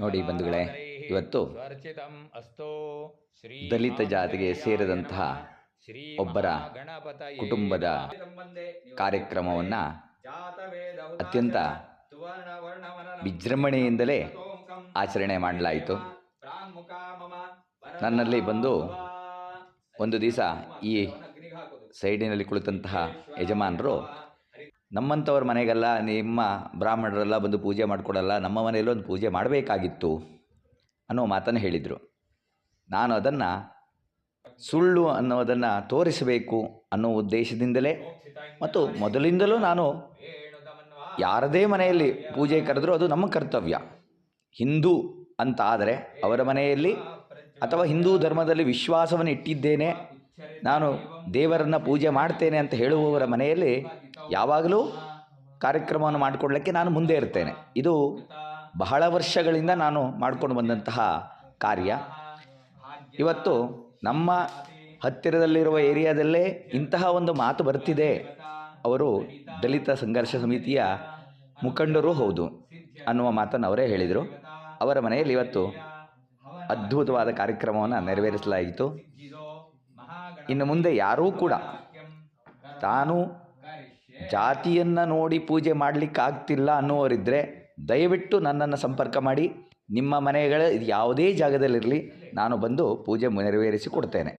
ನೋಡಿ ಬಂಧುಗಳೇ ಇವತ್ತು ದಲಿತ ಜಾತಿಗೆ ಸೇರಿದಂತಹ ಒಬ್ಬರ ಕುಟುಂಬದ ಕಾರ್ಯಕ್ರಮವನ್ನು ಅತ್ಯಂತ ವಿಜೃಂಭಣೆಯಿಂದಲೇ ಆಚರಣೆ ಮಾಡಲಾಯಿತು. ನನ್ನಲ್ಲಿ ಬಂದು ಒಂದು ದಿವಸ ಈ ಸೈಡಿನಲ್ಲಿ ಕುಳಿತಂತಹ ಯಜಮಾನರು ನಮ್ಮಂಥವ್ರ ಮನೆಗೆಲ್ಲ ನಿಮ್ಮ ಬ್ರಾಹ್ಮಣರೆಲ್ಲ ಬಂದು ಪೂಜೆ ಮಾಡಿಕೊಡಲ್ಲ, ನಮ್ಮ ಮನೆಯಲ್ಲೂ ಒಂದು ಪೂಜೆ ಮಾಡಬೇಕಾಗಿತ್ತು ಅನ್ನೋ ಮಾತನ್ನು ಹೇಳಿದರು. ನಾನು ಅದನ್ನು ಸುಳ್ಳು ಅನ್ನೋದನ್ನು ತೋರಿಸಬೇಕು ಅನ್ನೋ ಉದ್ದೇಶದಿಂದಲೇ ಮತ್ತು ಮೊದಲಿಂದಲೂ ನಾನು ಯಾರದೇ ಮನೆಯಲ್ಲಿ ಪೂಜೆ ಕರೆದರೂ ಅದು ನಮ್ಮ ಕರ್ತವ್ಯ. ಹಿಂದೂ ಅಂತ ಆದರೆ ಅವರ ಮನೆಯಲ್ಲಿ ಅಥವಾ ಹಿಂದೂ ಧರ್ಮದಲ್ಲಿ ವಿಶ್ವಾಸವನ್ನು ಇಟ್ಟಿದ್ದೇನೆ ನಾನು ದೇವರನ್ನು ಪೂಜೆ ಮಾಡ್ತೇನೆ ಅಂತ ಹೇಳುವವರ ಮನೆಯಲ್ಲಿ ಯಾವಾಗಲೂ ಕಾರ್ಯಕ್ರಮವನ್ನು ಮಾಡಿಕೊಡ್ಲಿಕ್ಕೆ ನಾನು ಮುಂದೆ ಇರ್ತೇನೆ. ಇದು ಬಹಳ ವರ್ಷಗಳಿಂದ ನಾನು ಮಾಡಿಕೊಂಡು ಬಂದಂತಹ ಕಾರ್ಯ. ಇವತ್ತು ನಮ್ಮ ಹತ್ತಿರದಲ್ಲಿರುವ ಏರಿಯಾದಲ್ಲೇ ಇಂತಹ ಒಂದು ಮಾತು ಬರ್ತಿದೆ. ಅವರು ದಲಿತ ಸಂಘರ್ಷ ಸಮಿತಿಯ ಮುಖಂಡರೂ ಹೌದು ಅನ್ನುವ ಮಾತನ್ನು ಅವರೇ ಹೇಳಿದರು. ಅವರ ಮನೆಯಲ್ಲಿ ಇವತ್ತು ಅದ್ಭುತವಾದ ಕಾರ್ಯಕ್ರಮವನ್ನು ನೆರವೇರಿಸಲಾಯಿತು. ಇನ್ನು ಮುಂದೆ ಯಾರೂ ಕೂಡ ತಾನು ಜಾತಿಯನ್ನು ನೋಡಿ ಪೂಜೆ ಮಾಡಲಿಕ್ಕಾಗ್ತಿಲ್ಲ ಅನ್ನುವರಿದ್ದರೆ ದಯವಿಟ್ಟು ನನ್ನನ್ನು ಸಂಪರ್ಕ ಮಾಡಿ. ನಿಮ್ಮ ಮನೆಗಳ ಯಾವುದೇ ಜಾಗದಲ್ಲಿರಲಿ ನಾನು ಬಂದು ಪೂಜೆ ನೆರವೇರಿಸಿ ಕೊಡ್ತೇನೆ.